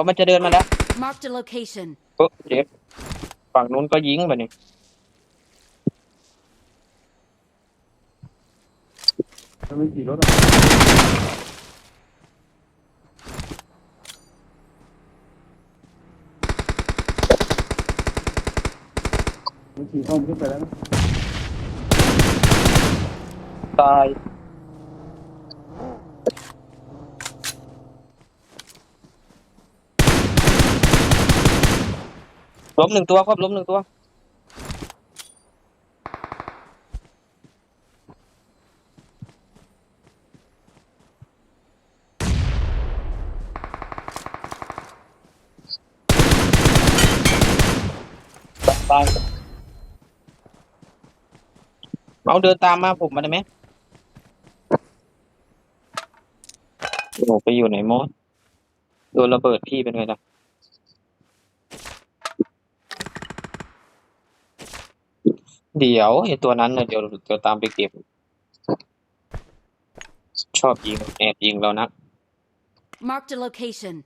ราะมันจะเดินมาแล้ว Marked a location. เออเจ็บฝั่งนู้นก็ยิงแบบนี้ถ้าไม่ขี่รถอะมันขี่อ้อมขึ้นไปแล้วนะตาย ล้มหนึ่งตัวครับล้มหนึ่งตัว ตายเอาเดินตามมาผมมาได้ไหมโอ้ไปอยู่ไหนมดโดนระเบิดพี่เป็นไงล่ะ เดี๋ยวไอ้ตัวนั้นนะเดี๋ยวเดี๋ยวตามไปเก็บ ชอบยิงแอบยิงเรานะ Marked a location.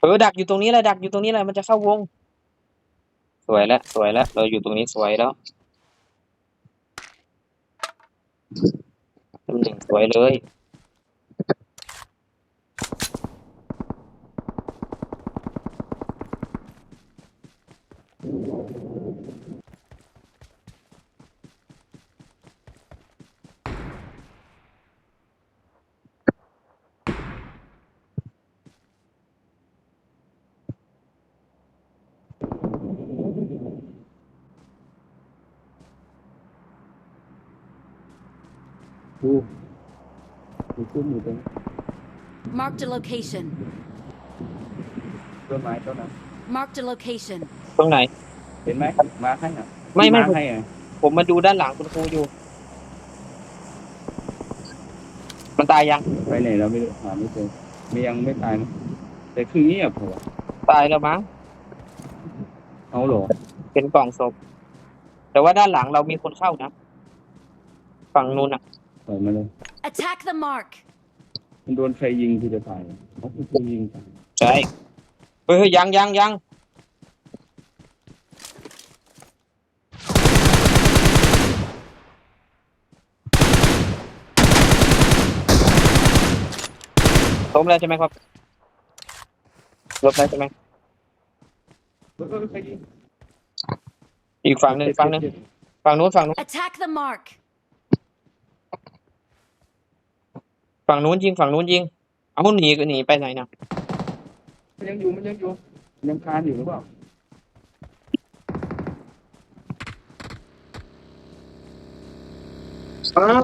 เออดักอยู่ตรงนี้แหละดักอยู่ตรงนี้แหละมันจะเข้าวง สวยแล้วสวยแล้วเราอยู่ตรงนี้สวยแล้วตำแหน่งสวยเลย ดูดูขึ้นอยู่ตรง Marked a location. ต้นไม้ต้นนั้น Marked a location. ตรงไหน เห็นไหมมาให้อะไม่ไม่มาให้อะผมมาดูด้านหลังคุณครูอยู่ มันตายยัง ไปไหนเราไม่รู้หาไม่เจอไม่ยังไม่ตายนะแต่คือเงียบเหรอตายแล้วมั้ง เอาเหรอเป็นกล่องศพ แต่ว่าด้านหลังเรามีคนเข้านะ ฝั่งนู้นอะ ปล่อยมาเลย Attack the mark. มันโดนใครยิงที่จะตายเขาคือคนยิงตายใช่เฮ้ยเฮ้ยยังยังยังล้มแล้วใช่ไหมครับล้มแล้วใช่ไหมเออเออใครยิงอีกฝั่งหนึ่งฝั่งหนึ่งฝั่งนู้นฝั่งนู้น Attack the mark. ฝั่งนู้นยิงฝั่งนู้นยิง เอาหนีก็หนีไปไหนนะมันยังอยู่มันยังอยู่มันยังคานอยู่หรือเปล่าอ้าว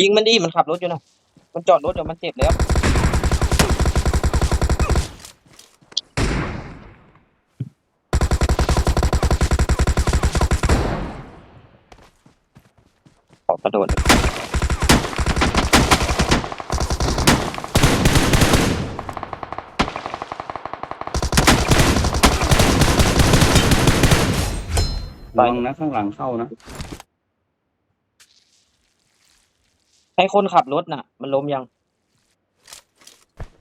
ยิงมันดิมันขับรถอยู่นะมันจอดรถเดี๋ยวมันเจ็บแล้ว ระวังนะข้างหลังเข้านะให้คนขับรถน่ะ มันล้มยัง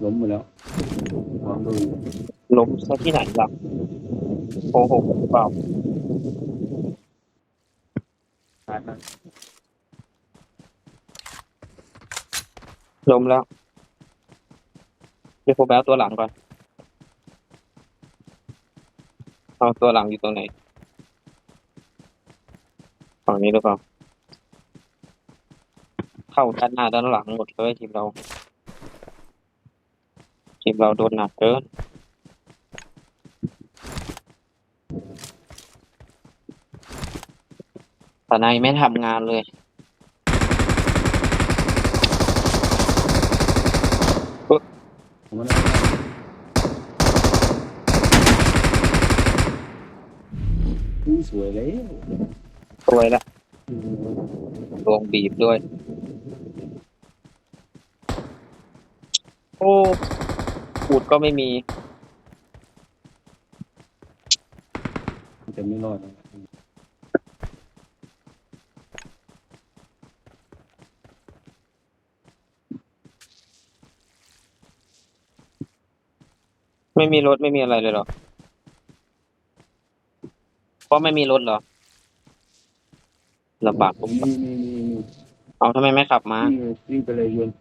ล้มหมดแล้วลองดูล้มซะที่ไหนล่ะโกหกหรือเปล่าตายนะล้มแล้วเดี๋ยวผมไปเอาตัวหลังก่อนเอาตัวหลังอยู่ตรงไหน ฝั่งนี้หรือเปล่า เข้าด้านหน้าด้านหลังหมดเลยทีมเรา ทีมเราโดนหนักเกินตอนนายไม่ทำงานเลยผมว่าได้อู้สวยเลย สวยละดวงบีบด้วย โอ้อูดก็ไม่มี มันจะไม่รอดนะไม่มีรถไม่มีอะไรเลยเหรอ เพราะไม่มีรถเหรอ ลำบากผมมีมีมีมีเอาทำไมไม่ขับมา วิ่งวิ่งไปเลยยนต์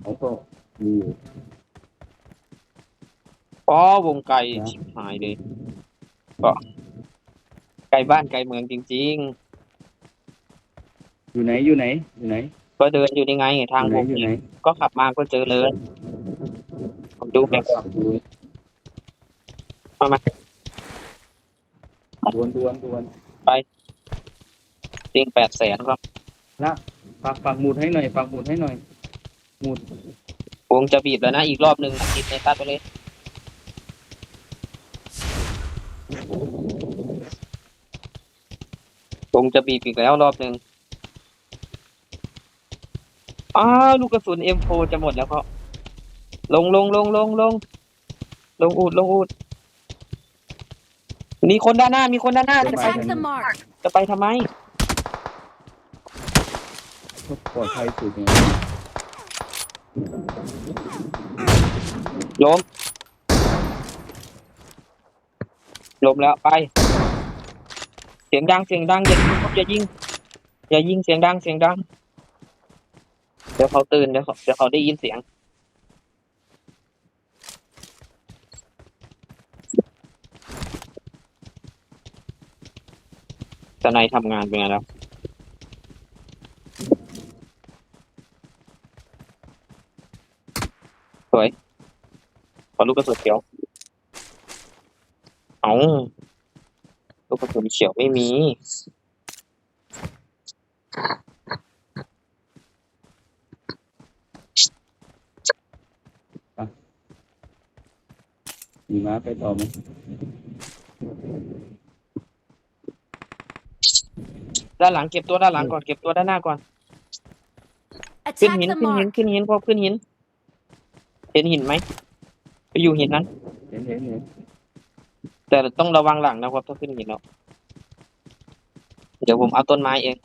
เขาก็มีอยู่ อ๋อวงไกลชิบหายเลยก็ไกลบ้านไกลเมืองจริง อยู่ไหนอยู่ไหนอยู่ไหนๆ ก็เดินอยู่นี่ไงทางอยู่วไหนงอยู่ไหนก็ขับมาก็เจอเลยผมดูแบบขับดูมามาดวนดวนดวนจ ริงแปดแสนครับฝากฝากหมุดให้หน่อยฝากหมุดให้หน่อยหมุดวงจะบีบแล้วนะ อีกรอบหนึ่งติดในตัดไปเลย วงจะบีบอีกแล้วรอบหนึ่งอ้าวลูกกระสุน M4 จะหมดแล้วเขาลงลงลงลงลงลงอูดลงอูดมีคนด้านหน้า มีคนด้านหน้าจะไป Attack the mark. จะไปทำไม ปลอดภัยสุดเนี่ยล้ม ล้มแล้วไป เสียงดังเสียงดังอย่ายิงครับอย่ายิงอย่ายิงเสียงดังเสียงดัง เดี๋ยวเขาตื่นเดี๋ยวเขาเดี๋ยวเขาได้ยินเสียงตนายทำงานเป็นไงแล้ว สวย ขอ ลูกกระสุนเขียว เอาลูกกระสุนเขียวไม่มี มีม้าไปต่อไหมด้านหลังเก็บตัวด้านหลังก่อนเก็บตัวด้านหน้าก่อน ขึ้น Attack หิน the ขึ้นหิน mark. ขึ้นหินพอขึ้นหิน เห็นหินไหม ไปอยู่หินนั้น เห็นเห็นเห็นแต่ต้องระวังหลังนะครับถ้าขึ้นหินแล้ว เดี๋ยวผมเอาต้นไม้เอง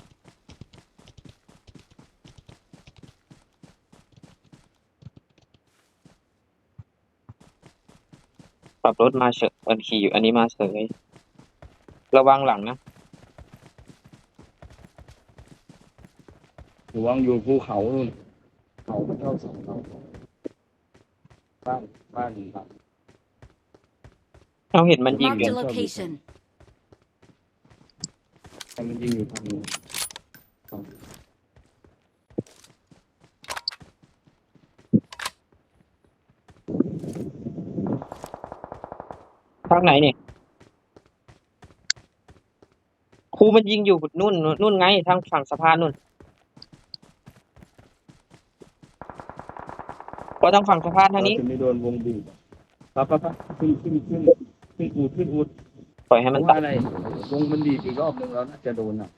ปรับรถมาเฉยอันขี่อยู่อันนี้มาเฉยระวังหลังนะ ระวังอยู่ภูเขานู่นเขาไม่เท่าสองเขาบ้าน บ้านครับเราเห็นมันยิงอ Marked ยู่ a location. แต่มันยิงอยู่ทางนู้นทางไหนเนี่ยครูมันยิงอยู่นู่นนู่นไงทางฝั่งสะพานนู่น ก็ทางฝั่งสะพานทางนี้เราจะไม่โดนวงบีบปั๊บปั๊บปั๊บขึ้นขึ้นขึ้นขึ้นอูดขึ้นอูดปล่อยให้เพมันราะว่าตายอะไร วงมันบีบอีกรอบหนึ่งเราน่าจะโดนอะ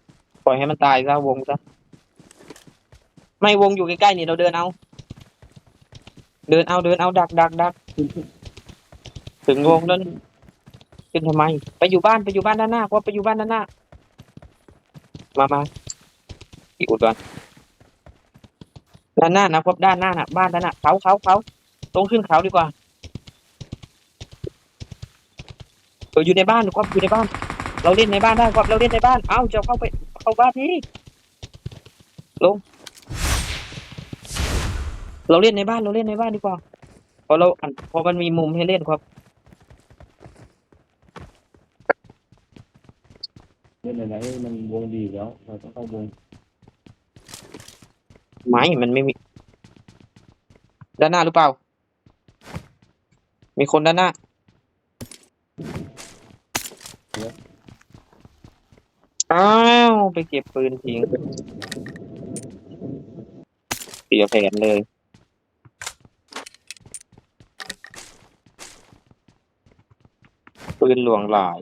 ปล่อยให้มันตายซะวงซะไม่วงอยู่ใกล้ๆนี่เราเดินเอา เดินเอาเดินเอาดักดักดักขึ้นขึ้นถึงวงแล้วนี่ขึ้นทำไม ไปอยู่บ้านไปอยู่บ้านด้านหน้าว่าไปอยู่บ้านด้านหน้า มามาอีกอุดก่อน ด้านหน้านะพบด้านหน้าน่ะบ้านด้านหน้าเขาเขาเขาตรงขึ้นเขาดีกว่าเอออยู่ในบ้านครับอยู่ในบ้าน เราเล่นในบ้านได้ครับเราเล่นในบ้าน เอ้าจะเข้าไปเข้าบ้านนี่ลง เราเล่นในบ้านเราเล่นในบ้านดีกว่าพอเราอันพอมันมีมุมให้เล่นครับเล่นไหนมันวงบีแล้วเราต้องเข้าวง ไม้มันไม่มี ด้านหน้าหรือเปล่า มีคนด้านหน้า อ้าว ไปเก็บปืนทิ้งเสียแผนเลยปืนหลวงหลาย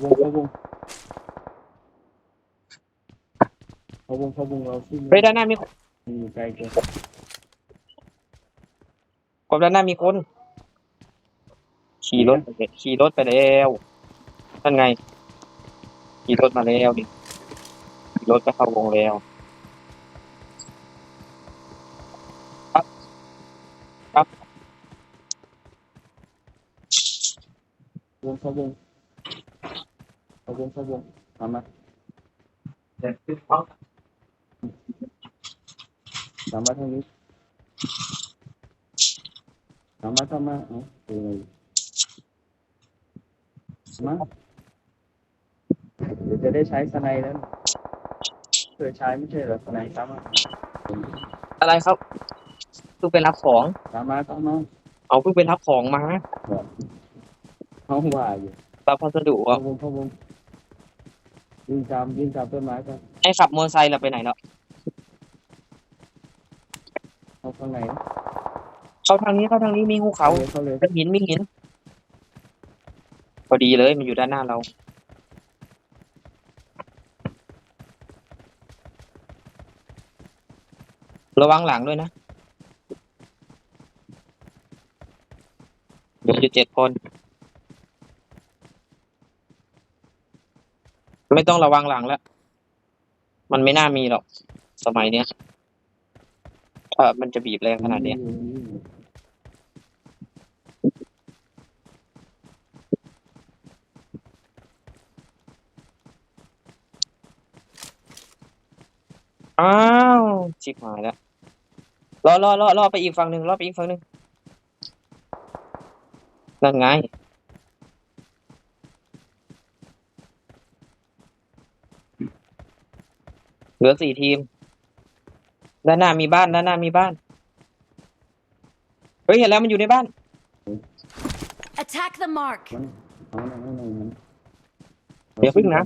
เข้าวงเข้าวงเขาวงเขาวงเราขึ้นเฮ้ยด้านหน้ามีอยู่ไกลเกินกบด้านหน้ามีคน ขี่รถไปเลยขี่รถไปแล้วนั่นไง ขี่รถมาแล้วดิขี่รถไปเข้าวงแล้ววงเขาวง เขาวงเขาวงทำมาทำมาทางนี้ทำมาทำมาเอ๋อเออมาเดี๋ยวจะได้ใช้สไนแล้วเคยใช้ไม่ใช่เหรอสไนตามมาอะไรครับเพิ่งไปรับของ ตามมาตามมาเอาเพิ่งไปรับของมาห้องว่าอยู่รับพัสดุเข้าอะวงเข้าวง ยิงตามยิงตามต้นไม้ไปไอ้ขับมอเตอร์ไซค์เราไปไหนแล้วเข้าข้างในนะเข้าทางนี้เข้าทางนี้มีภูเขาเลยเข้าเลยเป็นหินมีหินพอดีเลยมันอยู่ด้านหน้าเราระวังหลังด้วยนะเดี๋ยวจะเจ็ดคน ไม่ต้องระวังหลังแล้ว มันไม่น่ามีหรอก สมัยเนี้ยถ้ามันจะบีบแรงขนาดเนี้ยอ้าวชิบหายแล้วรอรอรอรอไปอีกฝั่งหนึ่งรอไปอีกฝั่งหนึ่งนั่นไง เห ลือสี่ทีม ด้านหน้ามีบ้าน ด้านหน้ามีบ้าน เฮ้ย เห็นแล้วมันอยู่ในบ้าน Attack the mark. เอาหน่อยเอาหน่อยมันเดี๋ยวพึ่งนะ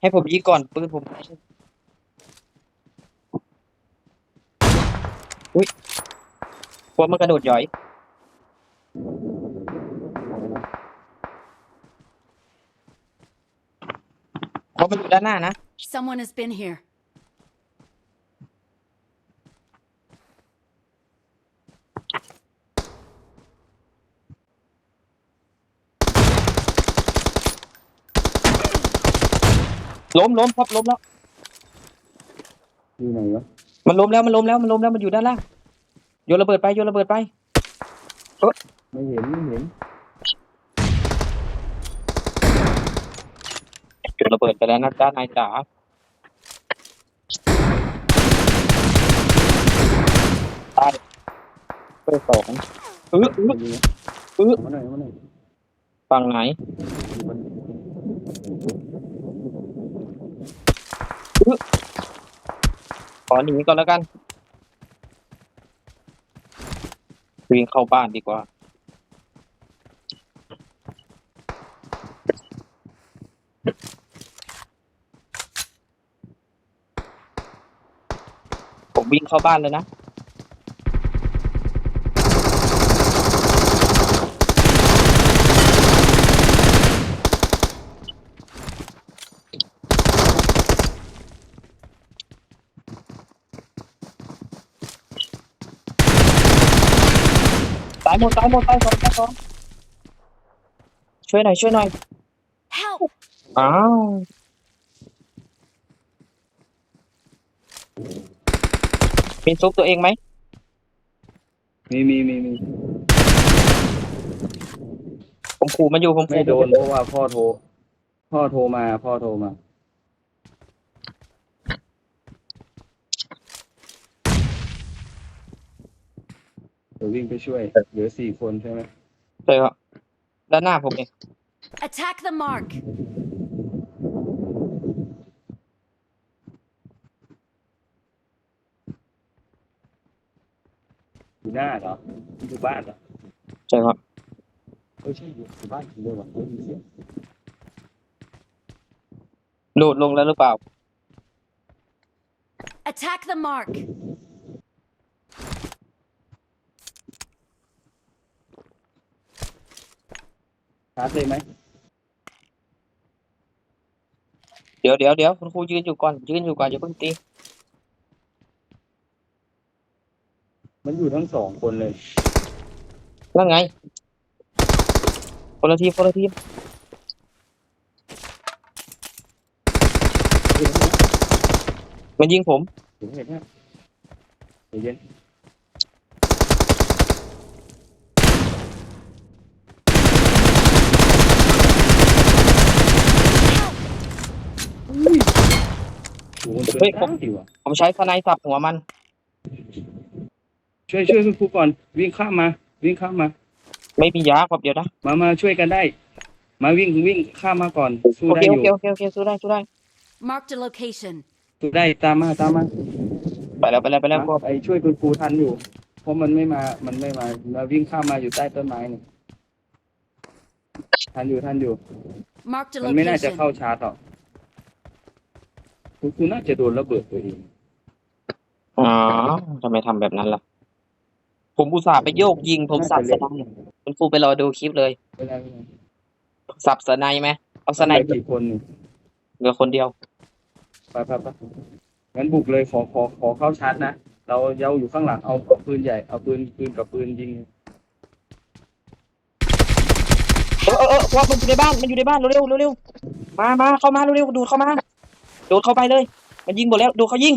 ให้ผมยิงก่อนปืนผมอุ้ยพวกมันกระโดดหย่อย เพราะมันอยู่ด้านหน้านะ Someone has been here. ล้มล้มครับล้มแล้ว อยู่ไหนวะมันล้มแล้วมันล้มแล้วมันล้มแล้วมันอยู่ด้านล่างโยนระเบิดไปโยนระเบิดไป ไม่เห็นไม่เห็นโยนระเบิดไปแล้วนะจ้านายจ๋าตายเบอร์สองเออเอออยู่เออเอามาหน่อยเอามาหน่อยฝั่งไหน อยู่บน ขอหนีก่อนแล้วกันวิ่งเข้าบ้านดีกว่า ผมวิ่งเข้าบ้านเลยนะายหมดตายหมดตายสองตายสองช่วยหน่อยช่วยหน่อย Help! อ้าวมีซุปตัวเองไหมมีมีมีมีผมขู่มันอยู่ผมไม่ขู่โดนเพราะว่าพ่อโทร พ่อโทรมา พ่อโทรมา ดี๋ยววิ่งไปช่วย เหลือสี่คนใช่ไหมใช่ครับด้านหน้าผมเอง Attack the mark. อยู่หน้าเหรออยู่บ้านเหรอใช่ครับ เออใช่อยู่อยู่บ้านจริงด้วยว่ะเออมีเสียงโดดลงแล้วหรือเปล่า Attack the mark. ชาร์เลยไหมเดี๋ยวเดี๋ยวเดี๋ยวคุณครูยืนอยู่ก่อนยืนอยู่ก่อนอย่าเพิ่งตีมันอยู่ทั้งสองคนเลย แล้วไงคนละทีมคนละทีมันยิงผม เห็นไหมเห็นไหมเย็น โอ้โหมันเปิดได้ดีว่ะผมใช้สไนสับหัวมัน ช่วยช่วยคุณครูก่อน วิ่งข้ามมา วิ่งข้ามมา ไม่มียาครับเดี๋ยวนะมามาช่วยกันได้ มาวิ่งวิ่งข้ามมาก่อนสู้โอได้เคอโอยู่เคโอเคโอเคสู้ได้สู้ได้ Marked a location. สู้ได้ตามมาตามมาไปแล้วไปแล้วไปแล้วไอ้ช่วยคุณครูทันอยู่ เพราะมันไม่มามันไม่มามาวิ่งข้ามมาอยู่ใต้ต้นไม้นี่ทันอยู่ทันอยู่ Marked a มันไม่น่าจะ location. เข้าชาร์จหรอก คุณครูน่าจะโดนระเบิดตัวเองอ๋อทำไมทำแบบนั้นล่ะ ผมอุตส่าห์ไปโยกยิง ผมสับสไนคุณครูไปรอดูคลิปเลย เวลาเวลาสับสไนไหมเอาสไนไปกี่คนนี่เหลือคนเดียว ไปไปไปงั้นบุกเลยขอขอขอเข้าชาร์จนะ เราเยาอยู่ข้างหลังเอาเอาปืนใหญ่เอาปืนปืนกับปืนยิง เออเออเออว่ามันอยู่ในบ้าน มันอยู่ในบ้านเร็วๆเร็วๆมามาเข้ามาเร็วๆดูดเข้ามาโดดเข้าไปเลย มันยิงหมดแล้ว ดูเขายิง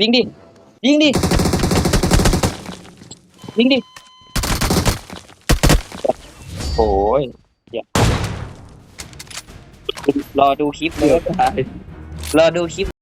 ยิงดิ ยิงดิ ยิงดิ โอ้ยอย่ารอดูคลิปเกือบตายรอดูคลิป